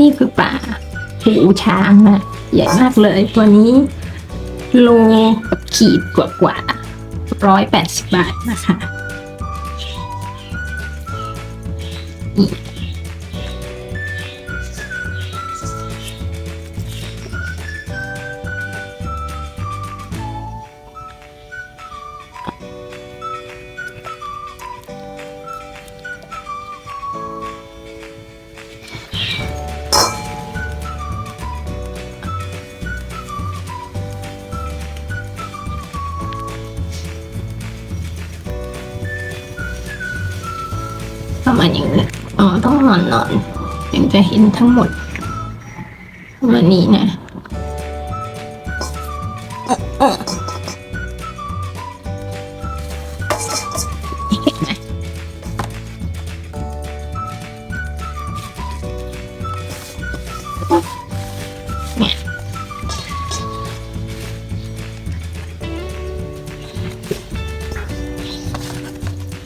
นี่คือป่าหูช้างนะใหญ่มากเลยตัวนี้ โลกับขีดกว่ากว่าร้อยแปดสิบบาทนะคะ อ๋อนอนนอนถึงจะเห็นทั้งหมดประมาณนี้นะเห็นไหมเนี่ย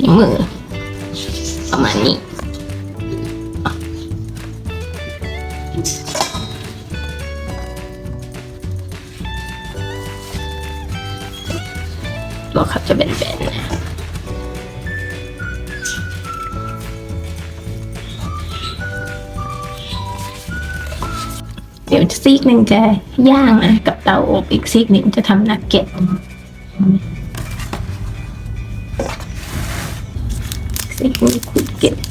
นี่มือ ตัวเขาจะเป็นๆนะเดี๋ยวซีกหนึ่งจะย่างนะกับเตาอบอีกซีกหนึ่งจะทำนักเก็ตซีกนี้ขูดเก็ต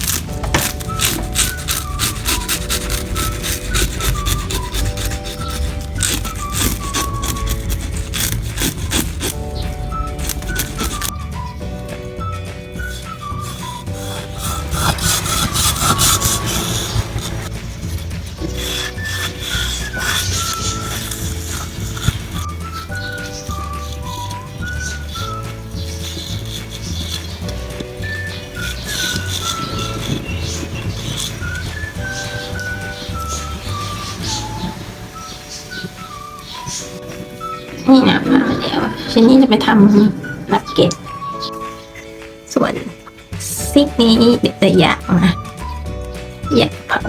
นี่นะมาแล้วชิ้นนี้จะไปทำนักเก็ต ส่วนซิกนี้เดี๋ยวจะอยากนะอยากเผา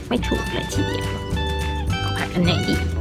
อกไม่ถูกเลยทีเดียวผัดอันไหนดี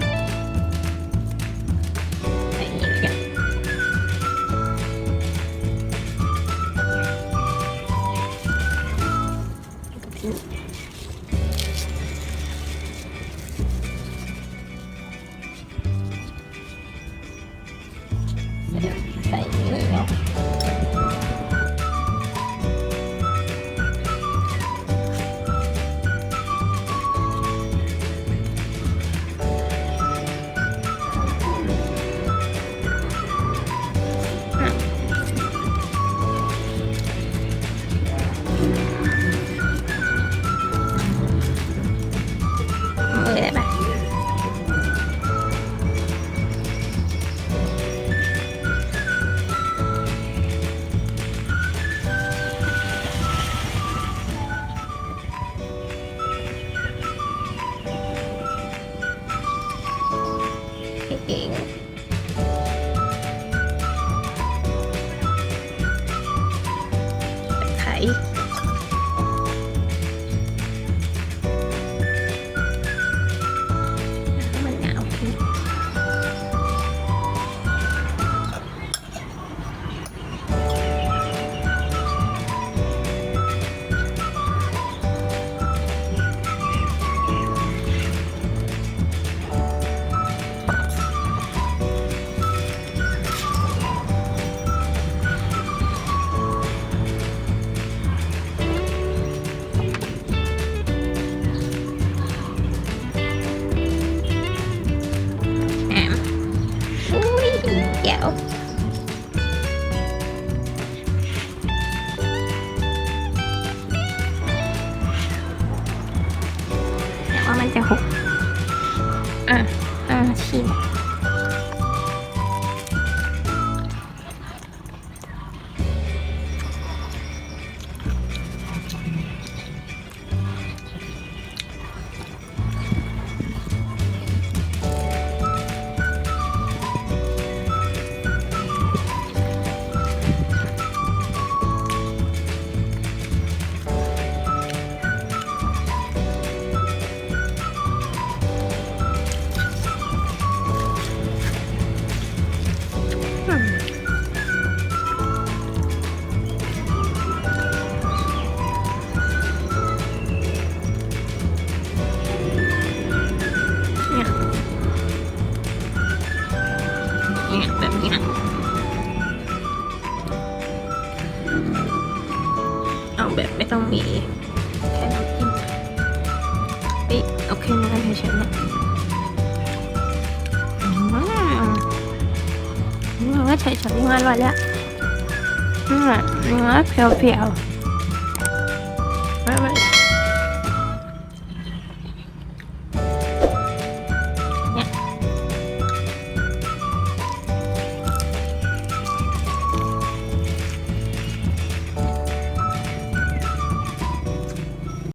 ก็เฉยๆงานวันแล้วเนื้อเพียวๆไม่ไม่